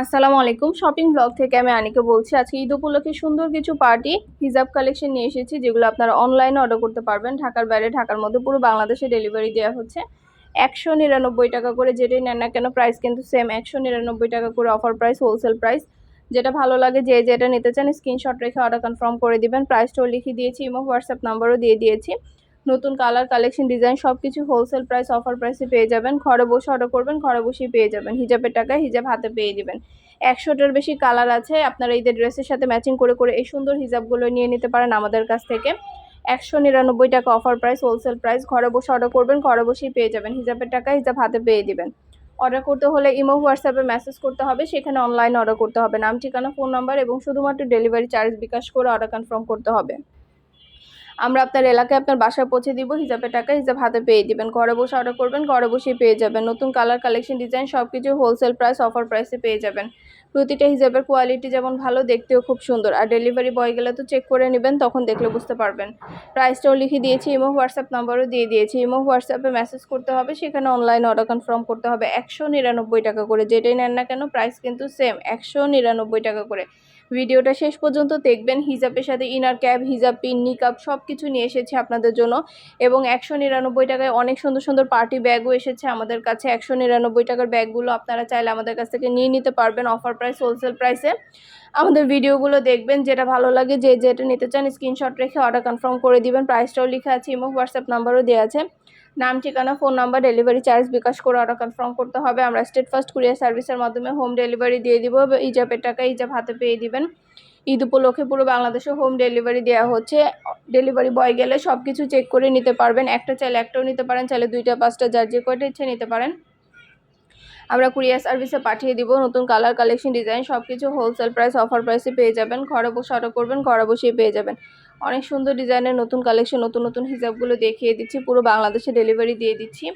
আসসালামু আলাইকুম। Shopping blog থেকে আমি আনিকে বলছি, আজকে ঈদ উপলক্ষে সুন্দর কিছু পার্টি, হিজাব কালেকশন নিয়ে এসেছি, যেগুলো আপনারা অনলাইনে অর্ডার করতে পারবেন। ঢাকার বাইরে, ঢাকার মধ্যে পুরো বাংলাদেশে ডেলিভারি দেওয়া হচ্ছে। একশো নিরানব্বই টাকা করে যেটাই নেন না কেন প্রাইস কিন্তু সেম একশো নিরানব্বই টাকা করে অফার প্রাইস হোলসেল প্রাইস যেটা ভালো লাগে, যে যেটা নিতে চান স্ক্রিনশট রেখে অর্ডার কনফার্ম করে দিবেন। প্রাইসটাও লিখে দিয়েছি ইমো হোয়াটসঅ্যাপ নাম্বারও দিয়ে দিয়েছি। নতুন কালার কালেকশন ডিজাইন সব কিছু হোলসেল প্রাইস অফার প্রাইসে পেয়ে যাবেন। ঘরে বসে অর্ডার করবেন, ঘরে বসেই পেয়ে যাবেন। হিজাবের টাকায় হিজাব হাতে পেয়ে দিবেন। একশোটার বেশি কালার আছে, আপনারা ঈদের ড্রেসের সাথে ম্যাচিং করে করে এই সুন্দর হিজাবগুলো নিয়ে নিতে পারেন আমাদের কাছ থেকে। একশো নিরানব্বই টাকা অফার প্রাইস হোলসেল প্রাইস ঘরে বসে অর্ডার করবেন, ঘরে বসেই পেয়ে যাবেন। হিজাবের টাকা হিজাব হাতে পেয়ে দিবেন। অর্ডার করতে হলে ইমো, হোয়াটসঅ্যাপে মেসেজ করতে হবে, সেখানে অনলাইন অর্ডার করতে হবে। নাম, ঠিকানা ফোন নাম্বার এবং শুধুমাত্র ডেলিভারি চার্জ বিকাশ করে অর্ডার কনফার্ম করতে হবে। আমরা আপনার এলাকায় আপনার বাসায় পৌঁছে দিব হিজাবের টাকা হিজাব হাতে পেয়ে দিবেন। ঘরে বসে অর্ডার করবেন, ঘরে বসেই পেয়ে যাবেন। নতুন কালার কালেকশন ডিজাইন সব কিছু হোলসেল প্রাইস অফার প্রাইসে পেয়ে যাবেন। প্রতিটা হিজাবের কোয়ালিটি যেমন ভালো, দেখতেও খুব সুন্দর। আর ডেলিভারি বয় গেলে তো চেক করে নেবেন, তখন দেখলে বুঝতে পারবেন। প্রাইসটাও লিখে দিয়েছি ইমো হোয়াটসঅ্যাপ নাম্বারও দিয়ে দিয়েছি। ইমো হোয়াটসঅ্যাপে মেসেজ করতে হবে, সেখানে অনলাইন অর্ডার কনফার্ম করতে হবে। একশো নিরানব্বই টাকা করে, যেটাই নেন না কেন প্রাইস কিন্তু সেম একশো নিরানব্বই টাকা করে। ভিডিওটা শেষ পর্যন্ত দেখবেন। হিজাবের সাথে ইনার ক্যাব হিজাব পিন নিকাপ সব কিছু নিয়ে এসেছে আপনাদের জন্য। এবং একশো নিরানব্বই টাকায় অনেক সুন্দর সুন্দর পার্টি ব্যাগও এসেছে আমাদের কাছে। একশো নিরানব্বই টাকার ব্যাগগুলো আপনারা চাইলে আমাদের কাছ থেকে নিয়ে নিতে পারবেন অফার প্রাইস হোলসেল প্রাইসে আমাদের ভিডিওগুলো দেখবেন, যেটা ভালো লাগে, যে যেটা নিতে চান স্ক্রিনশট রেখে অর্ডার কনফার্ম করে দিবেন। প্রাইসটাও লেখা আছে এবং হোয়াটসঅ্যাপ নাম্বারও দেওয়া আছে। নাম, ঠিকানা phone number delivery charge bKash করে অর্ডার কনফার্ম করতে হবে। আমরা স্টেট ফার্স্ট কুরিয়ার সার্ভিসের মাধ্যমে হোম ডেলিভারি দিয়ে দিব। ইজাবের টাকা ইজাব হাতে পেয়ে দিবেন। ঈদ উপলক্ষে পুরো বাংলাদেশে হোম ডেলিভারি দেওয়া হচ্ছে। ডেলিভারি বয় গেলে সব কিছু চেক করে নিতে পারবেন। একটা চাইলে একটাও নিতে পারেন, চাইলে দুইটা, পাঁচটা যার যে কয়টা ইচ্ছে নিতে পারেন। আমরা কুরিয়ার সার্ভিসে পাঠিয়ে দিব। নতুন কালার কালেকশন ডিজাইন সব কিছু হোলসেল প্রাইস অফার প্রাইসে পেয়ে যাবেন। ঘরে বসে অর্ডার করবেন, ঘরে বসেই পেয়ে যাবেন। অনেক সুন্দর ডিজাইনের নতুন কালেকশন, নতুন নতুন হিসাবগুলো দেখিয়ে দিচ্ছি, পুরো বাংলাদেশে ডেলিভারি দিয়ে দিচ্ছি।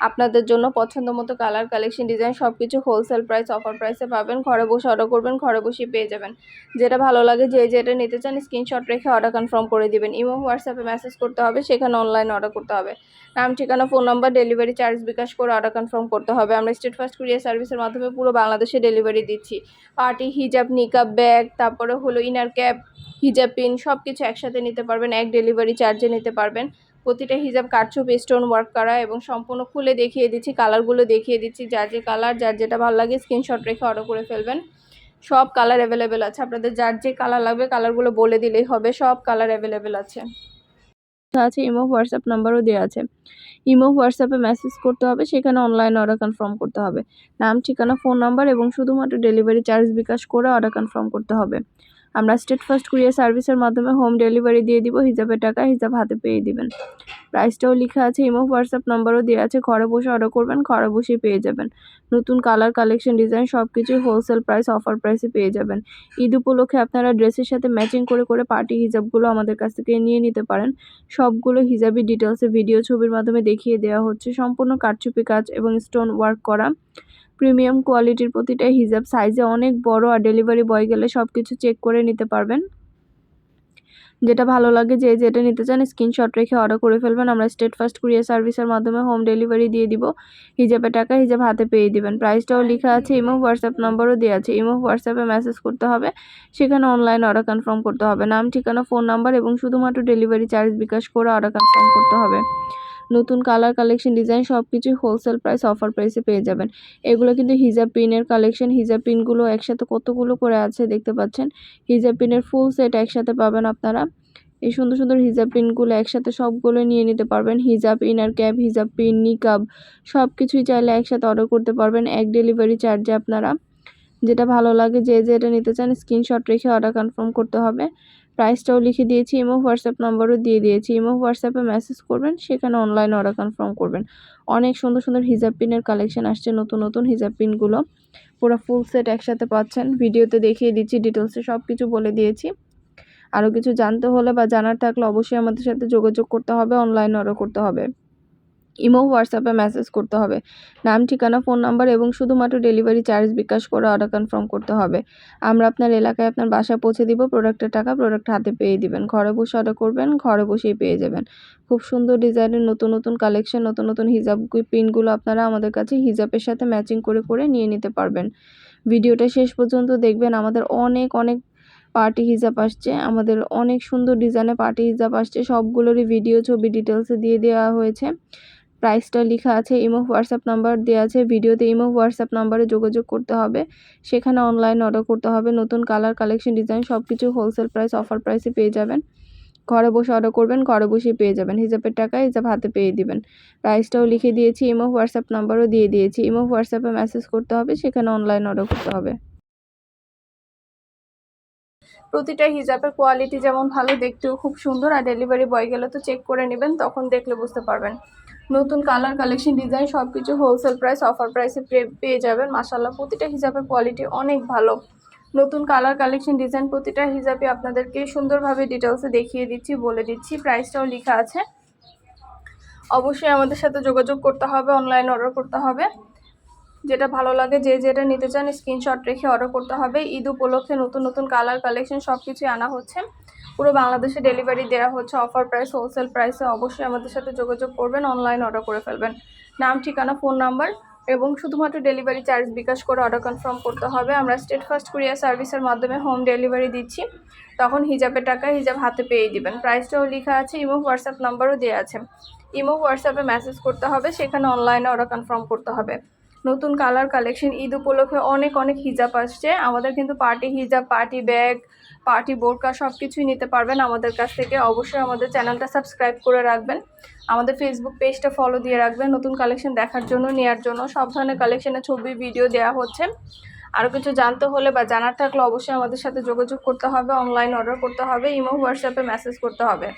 আপনাদের জন্য পছন্দ মতো কালার কালেকশন ডিজাইন সব কিছু হোলসেল প্রাইস অফার প্রাইসে পাবেন। ঘরে বসে অর্ডার করবেন, ঘরে বসেই পেয়ে যাবেন। যেটা ভালো লাগে, যে যেটা নিতে চান স্ক্রিনশট রেখে অর্ডার কনফার্ম করে দিবেন। ইমো হোয়াটসঅ্যাপে মেসেজ করতে হবে, সেখানে অনলাইন অর্ডার করতে হবে। নাম, ঠিকানা phone number delivery charge bKash করে অর্ডার কনফার্ম করতে হবে। আমরা স্টেট ফার্স্ট কুরিয়ার সার্ভিসের মাধ্যমে পুরো বাংলাদেশে ডেলিভারি দিচ্ছি। পার্টি হিজাব নিকাব ব্যাগ তারপরে হলো ইনার ক্যাপ হিজাব পিন সব কিছু একসাথে নিতে পারবেন, এক ডেলিভারি চার্জে নিতে পারবেন। প্রতিটা হিজাব কাটছুপ স্টোন ওয়ার্ক করা এবং সম্পূর্ণ খুলে দেখিয়ে দিচ্ছি কালারগুলো দেখিয়ে দিচ্ছি। যার যে কালার যার যেটা ভালো লাগে স্ক্রিনশট রেখে অর্ডার করে ফেলবেন। সব কালার অ্যাভেলেবেল আছে। আপনাদের যার যে কালার লাগবে কালারগুলো বলে দিলেই হবে, সব কালার অ্যাভেলেবেল আছে। আছে, ইমো, হোয়াটসঅ্যাপ নাম্বারও দেওয়া আছে। ইমো, হোয়াটসঅ্যাপে মেসেজ করতে হবে, সেখানে অনলাইন অর্ডার কনফার্ম করতে হবে। নাম, ঠিকানা ফোন নাম্বার এবং শুধুমাত্র ডেলিভারি চার্জ বিকাশ করে অর্ডার কনফার্ম করতে হবে। আমরা স্টেট ফার্স্ট কুরিয়ার সার্ভিসের মাধ্যমে হোম ডেলিভারি দিয়ে দিব, হিসাবের টাকা হিসাব হাতে পেয়ে দিবেন। প্রাইসটাও লেখা আছে, ইমো, হোয়াটসঅ্যাপ নাম্বারও দেওয়া আছে, ঘরে বসে অর্ডার করবেন, ঘরে বসেই পেয়ে যাবেন। নতুন কালার কালেকশন ডিজাইন সব কিছুই হোলসেল প্রাইস অফার প্রাইসে পেয়ে যাবেন। ঈদ উপলক্ষে আপনারা ড্রেসের সাথে ম্যাচিং করে করে পার্টি হিজাবগুলো আমাদের কাছ থেকে নিয়ে নিতে পারেন। সবগুলো হিজাবি ডিটেলসে ভিডিও ছবির মাধ্যমে দেখিয়ে দেওয়া হচ্ছে। সম্পূর্ণ কারচুপি কাজ এবং স্টোন ওয়ার্ক করা। প্রিমিয়াম কোয়ালিটির প্রতিটা হিজাব সাইজে অনেক বড় আর ডেলিভারি বয় গেলে সব কিছু চেক করে নিতে পারবেন। যেটা ভালো লাগে যে যেটা নিতে চান স্ক্রিনশট রেখে অর্ডার করে ফেলবেন। আমরা স্টেট ফার্স্ট কুরিয়ার সার্ভিসের মাধ্যমে হোম ডেলিভারি দিয়ে দিব। হিজাবের টাকা হিজাব হাতে পেয়ে দিবেন। প্রাইসটাও লেখা আছে ইমো হোয়াটসঅ্যাপ নম্বরও দেওয়া আছে। ইমো হোয়াটসঅ্যাপে মেসেজ করতে হবে। সেখানে অনলাইন অর্ডার কনফার্ম করতে হবে। নাম, ঠিকানা ফোন নাম্বার এবং শুধুমাত্র ডেলিভারি চার্জ বিকাশ করে অর্ডার কনফার্ম করতে হবে। নতুন কালার কালেকশন ডিজাইন সব কিছুই হোলসেল প্রাইস অফার প্রাইসে পেয়ে যাবেন। এগুলো কিন্তু হিজাব পিনের কালেকশন হিজাব পিনগুলো একসাথে কতগুলো করে আছে দেখতে পাচ্ছেন। হিজাব পিনের ফুল সেট একসাথে পাবেন আপনারা। এই সুন্দর সুন্দর হিজাব পিনগুলো একসাথে সবগুলো নিয়ে নিতে পারবেন। হিজাব ইনার ক্যাপ হিজাব পিন নিকাব সব কিছুই চাইলে একসাথে অর্ডার করতে পারবেন। এক ডেলিভারি চার্জে আপনারা। যেটা ভালো লাগে যে যেটা নিতে চান স্ক্রিনশট রেখে অর্ডার কনফার্ম করতে হবে। প্রাইসটাও লিখে দিয়েছি এমো হোয়াটসঅ্যাপ নাম্বারও দিয়ে দিয়েছি। এমো হোয়াটসঅ্যাপে মেসেজ করবেন, সেখানে অনলাইন অর্ডার কনফার্ম করবেন। অনেক সুন্দর সুন্দর হিজাব পিনের কালেকশন আসছে, নতুন নতুন হিজাব পিনগুলো। পুরো ফুল সেট একসাথে পাচ্ছেন। ভিডিওতে দেখিয়ে দিচ্ছি ডিটেলসে সব কিছু বলে দিয়েছি। আরও কিছু জানতে হলে বা জানার থাকলে অবশ্যই আমাদের সাথে যোগাযোগ করতে হবে অনলাইন অর্ডার করতে হবে। ইমো, হোয়াটসঅ্যাপে মেসেজ করতে হবে। নাম, ঠিকানা, ফোন নাম্বার এবং শুধুমাত্র ডেলিভারি চার্জ বিকাশ করে অর্ডার কনফার্ম করতে হবে। আমরা আপনার এলাকায় আপনার বাসা পৌঁছে দিব প্রোডাক্টের টাকা প্রোডাক্ট হাতে পেয়ে দিবেন। ঘরে বসে অর্ডার করবেন, ঘরে বসেই পেয়ে যাবেন। খুব সুন্দর ডিজাইনের নতুন নতুন কালেকশন নতুন নতুন হিজাব পিনগুলো আপনারা আমাদের কাছে হিজাবের সাথে ম্যাচিং করে করে নিয়ে নিতে পারবেন। ভিডিওটা শেষ পর্যন্ত দেখবেন, আমাদের অনেক অনেক পার্টি হিজাব আসছে। আমাদের অনেক সুন্দর ডিজাইনের পার্টি হিজাব আসছে। সবগুলোরই ভিডিও ছবি ডিটেলসে দিয়ে দেওয়া হয়েছে। প্রাইসটা লেখা আছে, ইমো হোয়াটসঅ্যাপ নাম্বার দেওয়া আছে, ভিডিওতে ইমো হোয়াটসঅ্যাপ নাম্বারে যোগাযোগ করতে হবে। সেখানে অনলাইন অর্ডার করতে হবে, নতুন কালার কালেকশন ডিজাইন সব কিছু হোলসেল প্রাইস অফার প্রাইসে পেয়ে যাবেন। ঘরে বসে অর্ডার করবেন, ঘরে বসেই পেয়ে যাবেন। হিজাবের টাকা হিজাব হাতে পেয়ে দিবেন। প্রাইসটাও লিখে দিয়েছি, ইমো হোয়াটসঅ্যাপ নাম্বারও দিয়ে দিয়েছি। ইমো হোয়াটসঅ্যাপে মেসেজ করতে হবে, সেখানে অনলাইন অর্ডার করতে হবে। প্রতিটা হিজাবের কোয়ালিটি যেমন ভালো, দেখতেও খুব সুন্দর। আর ডেলিভারি বয় গেলে তো চেক করে নেবেন, তখন দেখলে বুঝতে পারবেন। নতুন কালার কালেকশন ডিজাইন সব কিছু হোলসেল প্রাইস অফার প্রাইসে পেয়ে যাবেন। মাসাল্লাহ প্রতিটা হিজাবের কোয়ালিটি অনেক ভালো। নতুন কালার কালেকশন ডিজাইন প্রতিটা হিসাবে আপনাদেরকে সুন্দরভাবে ডিটেলসে দেখিয়ে দিচ্ছি, বলে দিচ্ছি। প্রাইসটাও লেখা আছে। অবশ্যই আমাদের সাথে যোগাযোগ করতে হবে অনলাইন অর্ডার করতে হবে। যেটা ভালো লাগে, যে যেটা নিতে চান স্ক্রিনশট রেখে অর্ডার করতে হবে। ঈদ উপলক্ষে নতুন নতুন কালার কালেকশন সব কিছুই আনা হচ্ছে। পুরো বাংলাদেশে ডেলিভারি দেওয়া হচ্ছে অফার প্রাইস হোলসেল প্রাইসে অবশ্যই আমাদের সাথে যোগাযোগ করবেন অনলাইন অর্ডার করে ফেলবেন। নাম, ঠিকানা ফোন নাম্বার এবং শুধুমাত্র ডেলিভারি চার্জ বিকাশ করে অর্ডার কনফার্ম করতে হবে। আমরা স্টেট ফার্স্ট কুরিয়ার সার্ভিসের মাধ্যমে হোম ডেলিভারি দিচ্ছি। তখন হিজাবের টাকা হিজাব হাতে পেয়ে দিবেন। প্রাইসটাও লেখা আছে ইমো হোয়াটসঅ্যাপ নাম্বারও দেওয়া আছে। ইমো হোয়াটসঅ্যাপে মেসেজ করতে হবে, সেখানে অনলাইনে অর্ডার কনফার্ম করতে হবে। নতুন কালার কালেকশন ঈদ উপলক্ষে অনেক অনেক হিজাব আসছে। আমাদের কিন্তু পার্টি হিজাব পার্টি ব্যাগ পার্টি বোরকা সব কিছুই নিতে পারবেন আমাদের কাছ থেকে। অবশ্যই আমাদের চ্যানেলটা সাবস্ক্রাইব করে রাখবেন। আমাদের ফেসবুক পেজটা ফলো দিয়ে রাখবেন। নতুন কালেকশন দেখার জন্য নেওয়ার জন্য। সব ধরনের কালেকশনের ছবি ভিডিও দেওয়া হচ্ছে। আরও কিছু জানতে হলে বা জানার থাকলে অবশ্যই আমাদের সাথে যোগাযোগ করতে হবে। অনলাইন অর্ডার করতে হবে ইমো হোয়াটসঅ্যাপে মেসেজ করতে হবে।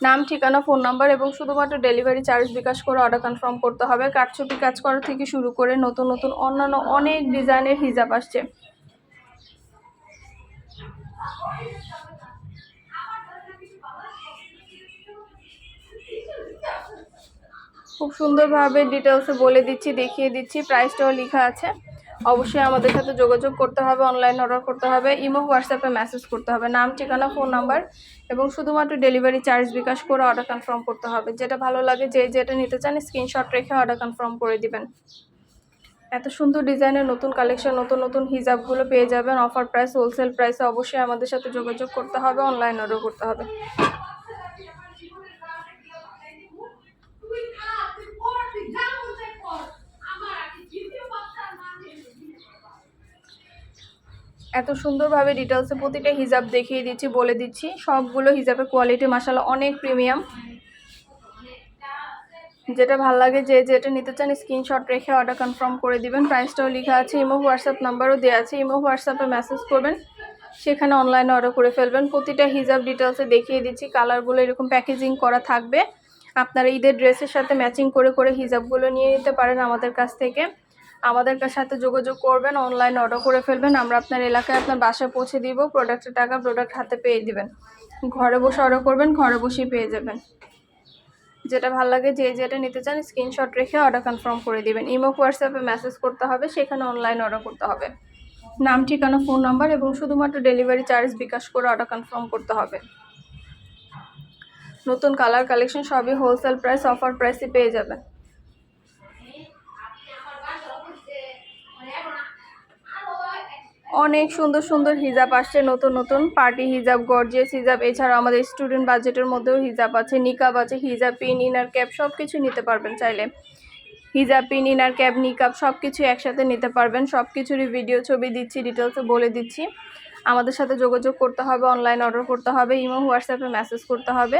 নাম, ঠিকানা ফোন নাম্বার এবং শুধুমাত্র ডেলিভারি চার্জ বিকাশ করে অর্ডার কনফার্ম করতে হবে। কাঠছবি কাজ করা থেকে শুরু করে নতুন নতুন অন্যান্য অনেক ডিজাইনের হিজাব আসছে। খুব সুন্দরভাবে ডিটেলসে বলে দিচ্ছি, দেখিয়ে দিচ্ছি প্রাইসটাও লেখা আছে। অবশ্যই আমাদের সাথে যোগাযোগ করতে হবে অনলাইন অর্ডার করতে হবে ইমো হোয়াটসঅ্যাপে মেসেজ করতে হবে। নাম, ঠিকানা ফোন নাম্বার এবং শুধুমাত্র ডেলিভারি চার্জ বিকাশ করে অর্ডার কনফার্ম করতে হবে। যেটা ভালো লাগে, যে যেটা নিতে চান স্ক্রিনশট রেখে অর্ডার কনফার্ম করে দিবেন। এত সুন্দর ডিজাইনের নতুন কালেকশন নতুন নতুন হিজাবগুলো পেয়ে যাবেন। অফার প্রাইস হোলসেল প্রাইসে অবশ্যই আমাদের সাথে যোগাযোগ করতে হবে অনলাইন অর্ডার করতে হবে। এত সুন্দরভাবে ডিটেলসে প্রতিটা হিজাব দেখিয়ে দিচ্ছি, বলে দিচ্ছি। সবগুলো হিজাবের কোয়ালিটি মাসালা অনেক প্রিমিয়াম যেটা ভালো লাগে যে যেটা নিতে চান স্ক্রিনশট রেখে অর্ডার কনফার্ম করে দিবেন। প্রাইসটাও লেখা আছে ইমো হোয়াটসঅ্যাপ নাম্বারও দেওয়া আছে। ইমো হোয়াটসঅ্যাপে মেসেজ করবেন, সেখানে অনলাইনে অর্ডার করে ফেলবেন। প্রতিটা হিজাব ডিটেলসে দেখিয়ে দিচ্ছি কালারগুলো এরকম প্যাকেজিং করা থাকবে। আপনারা ঈদের ড্রেসের সাথে ম্যাচিং করে করে হিজাবগুলো নিয়ে নিতে পারেন আমাদের কাছ থেকে। আমাদের সাথে যোগাযোগ করবেন অনলাইন অর্ডার করে ফেলবেন। আমরা আপনার এলাকায় আপনার বাসায় পৌঁছে দিব প্রোডাক্টের টাকা প্রোডাক্ট হাতে পেয়ে দিবেন। ঘরে বসে অর্ডার করবেন, ঘরে বসেই পেয়ে যাবেন। যেটা ভালো লাগে যে যেটা নিতে চান স্ক্রিনশট রেখে অর্ডার কনফার্ম করে দিবেন। ইমো হোয়াটসঅ্যাপে মেসেজ করতে হবে, সেখানে অনলাইন অর্ডার করতে হবে। নাম, ঠিকানা ফোন নাম্বার এবং শুধুমাত্র ডেলিভারি চার্জ বিকাশ করে অর্ডার কনফার্ম করতে হবে। নতুন কালার কালেকশন সবই হোলসেল প্রাইস অফার প্রাইসে পেয়ে যাবেন। অনেক সুন্দর সুন্দর হিজাব আসছে, নতুন নতুন। পার্টি হিজাব গর্জিয়াস হিজাব, এছাড়াও আমাদের স্টুডেন্ট বাজেটের মধ্যেও হিজাব আছে নিকাব আছে, হিজাব পিন ইনার ক্যাপ সব কিছু নিতে পারবেন চাইলে। হিজাব পিন ইনার ক্যাপ নিকাব সব কিছু একসাথে নিতে পারবেন সব কিছুরই ভিডিও ছবি দিচ্ছি ডিটেলসে বলে দিচ্ছি। আমাদের সাথে যোগাযোগ করতে হবে অনলাইন অর্ডার করতে হবে ইমো হোয়াটসঅ্যাপে মেসেজ করতে হবে।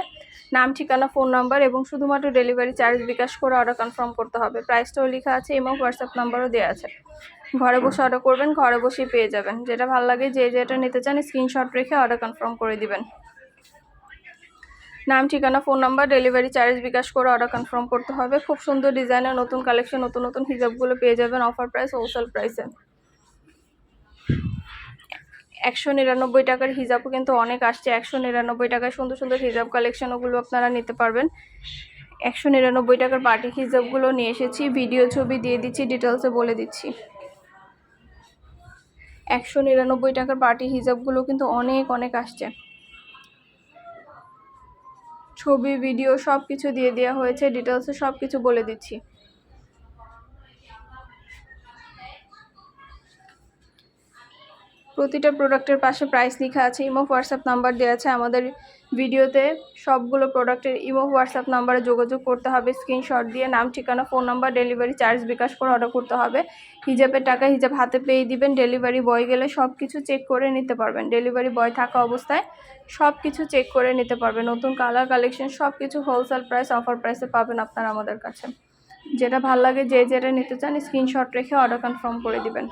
নাম, ঠিকানা ফোন নাম্বার এবং শুধুমাত্র ডেলিভারি চার্জ বিকাশ করে অর্ডার কনফার্ম করতে হবে। প্রাইসটাও লেখা আছে ইমো হোয়াটসঅ্যাপ নাম্বারও দেওয়া আছে। ঘরে বসে অর্ডার করবেন, ঘরে বসেই পেয়ে যাবেন। যেটা ভালো লাগে, যে যেটা নিতে চান স্ক্রিনশট রেখে অর্ডার কনফার্ম করে দিবেন। নাম, ঠিকানা phone number delivery charge bKash করে অর্ডার কনফার্ম করতে হবে। খুব সুন্দর ডিজাইনের নতুন কালেকশন নতুন নতুন হিজাবগুলো পেয়ে যাবেন অফার প্রাইস হোলসেল প্রাইসে একশো নিরানব্বই টাকার হিজাবও কিন্তু অনেক আসছে। একশো নিরানব্বই টাকার সুন্দর সুন্দর হিজাব কালেকশন ওগুলো আপনারা নিতে পারবেন। একশো নিরানব্বই টাকার পার্টি হিজাবগুলো নিয়ে এসেছি। ভিডিও ছবি দিয়ে দিচ্ছি ডিটেলসে বলে দিচ্ছি। একশো নিরানব্বই টাকার পার্টি হিজাবগুলো কিন্তু অনেক অনেক আসছে। ছবি, ভিডিও সব কিছু দিয়ে দেওয়া হয়েছে, ডিটেলসে সব কিছু বলে দিচ্ছি। প্রতিটা প্রোডাক্টের পাশে প্রাইস লেখা আছে ইমো হোয়াটসঅ্যাপ নাম্বার দেওয়া আছে, আমাদের ভিডিওতে সবগুলো প্রোডাক্টের ইমো হোয়াটসঅ্যাপ নাম্বারে যোগাযোগ করতে হবে স্ক্রিনশট দিয়ে, নাম, ঠিকানা phone number delivery charge bKash করে অর্ডার করতে হবে। হিজাবের টাকা হিজাব হাতে পেয়ে দিবেন ডেলিভারি বয় গেলে সব কিছু চেক করে নিতে পারবেন ডেলিভারি বয় থাকা অবস্থায় সব কিছু চেক করে নিতে পারবেন, নতুন কালার কালেকশন সব কিছু হোলসেল প্রাইস অফার প্রাইসে পাবেন আপনারা আমাদের কাছে। যেটা ভালো লাগে যে যেটা নিতে চান স্ক্রিনশট রেখে অর্ডার কনফার্ম করে দিবেন।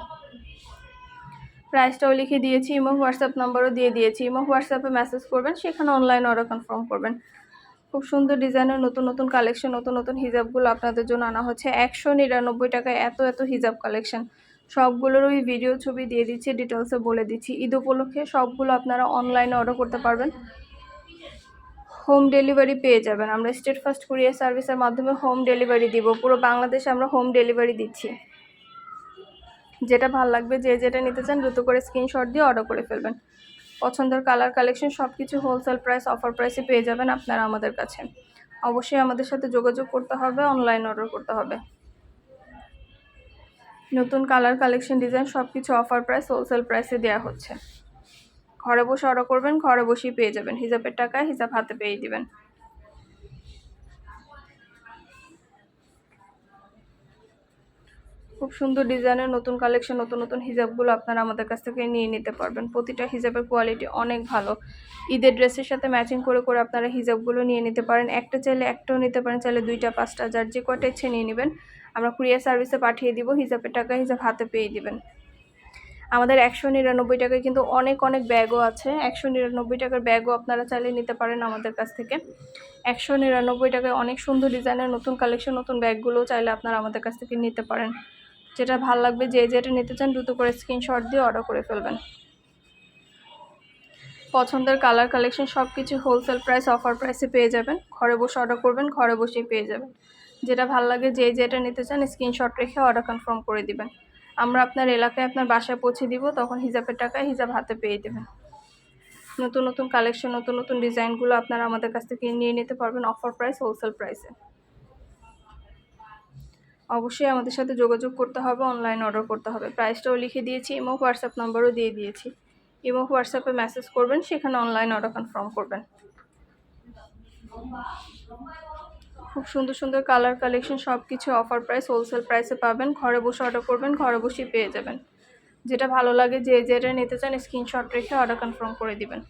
প্রাইসটাও লিখে দিয়েছি, ইমো হোয়াটসঅ্যাপ নাম্বারও দিয়ে দিয়েছি। ইমো হোয়াটসঅ্যাপে মেসেজ করবেন, সেখানে অনলাইন অর্ডার কনফার্ম করবেন। খুব সুন্দর ডিজাইনের নতুন নতুন কালেকশন নতুন নতুন হিজাবগুলো আপনাদের জন্য আনা হচ্ছে। একশো নিরানব্বই টাকায় এত এত হিজাব কালেকশন সবগুলোরই ভিডিও ছবি দিয়ে দিচ্ছি ডিটেলসে বলে দিচ্ছি। ঈদ উপলক্ষে সবগুলো আপনারা অনলাইনে অর্ডার করতে পারবেন। হোম ডেলিভারি পেয়ে যাবেন। আমরা স্টেট ফার্স্ট কুরিয়ার সার্ভিসের মাধ্যমে হোম ডেলিভারি দিব। পুরো বাংলাদেশে আমরা হোম ডেলিভারি দিচ্ছি। যেটা ভালো লাগবে, যে যেটা নিতে চান দ্রুত করে স্ক্রিনশট দিয়ে অর্ডার করে ফেলবেন। পছন্দের কালার কালেকশন সব কিছু হোলসেল প্রাইস অফার প্রাইসে পেয়ে যাবেন আপনারা আমাদের কাছে। অবশ্যই আমাদের সাথে যোগাযোগ করতে হবে অনলাইন অর্ডার করতে হবে। নতুন কালার কালেকশন ডিজাইন সব কিছু অফার প্রাইস হোলসেল প্রাইসে দেওয়া হচ্ছে। ঘরে বসে অর্ডার করবেন, ঘরে বসেই পেয়ে যাবেন। হিসাবের টাকায় হিসাব হাতে পেয়ে দিবেন। খুব সুন্দর ডিজাইনের নতুন কালেকশন, নতুন নতুন হিজাবগুলো আপনারা আমাদের কাছ থেকে নিয়ে নিতে পারবেন। প্রতিটা হিজাবের কোয়ালিটি অনেক ভালো। ঈদের ড্রেসের সাথে ম্যাচিং করে করে আপনারা হিজাবগুলো নিয়ে নিতে পারেন। একটা চাইলে একটাও নিতে পারেন, চাইলে দুইটা, পাঁচটা, যার যে কয়টা ইচ্ছে নিয়ে নেবেন। আমরা কুরিয়ার সার্ভিসে পাঠিয়ে দিব হিসাবের টাকা হিসাব হাতে পেয়ে দিবেন। আমাদের একশো নিরানব্বই টাকায় কিন্তু অনেক অনেক ব্যাগও আছে। একশো নিরানব্বই টাকার ব্যাগও আপনারা চাইলে নিতে পারেন আমাদের কাছ থেকে। একশো নিরানব্বই টাকায় অনেক সুন্দর ডিজাইনের নতুন কালেকশন, নতুন ব্যাগগুলোও চাইলে আপনারা আমাদের কাছ থেকে নিতে পারেন। যেটা ভালো লাগবে, যে যেটা নিতে চান দ্রুত করে স্ক্রিনশট দিয়ে অর্ডার করে ফেলবেন। পছন্দের কালার কালেকশন সব কিছু হোলসেল প্রাইস অফার প্রাইসে পেয়ে যাবেন। ঘরে বসে অর্ডার করবেন, ঘরে বসেই পেয়ে যাবেন। যেটা ভালো লাগে, যে যেটা নিতে চান স্ক্রিনশট রেখে অর্ডার কনফার্ম করে দিবেন। আমরা আপনার এলাকায় আপনার বাসায় পৌঁছে দিব, তখন হিজাবের টাকায় হিজাব হাতে পেয়ে দেবেন। নতুন নতুন কালেকশন নতুন নতুন ডিজাইনগুলো আপনারা আমাদের কাছ থেকে নিয়ে নিতে পারবেন অফার প্রাইস হোলসেল প্রাইসে অবশ্যই আমাদের সাথে যোগাযোগ করতে হবে অনলাইন অর্ডার করতে হবে। প্রাইসটাও লিখে দিয়েছি ইমো হোয়াটসঅ্যাপ নাম্বারও দিয়ে দিয়েছি। ইমো হোয়াটসঅ্যাপে মেসেজ করবেন, সেখানে অনলাইন অর্ডার কনফার্ম করবেন। খুব সুন্দর সুন্দর কালার কালেকশন সব কিছু অফার প্রাইস হোলসেল প্রাইসে পাবেন। ঘরে বসে অর্ডার করবেন, ঘরে বসেই পেয়ে যাবেন। যেটা ভালো লাগে যে যেটা নিতে চান স্ক্রিনশট রেখে অর্ডার কনফার্ম করে দিবেন।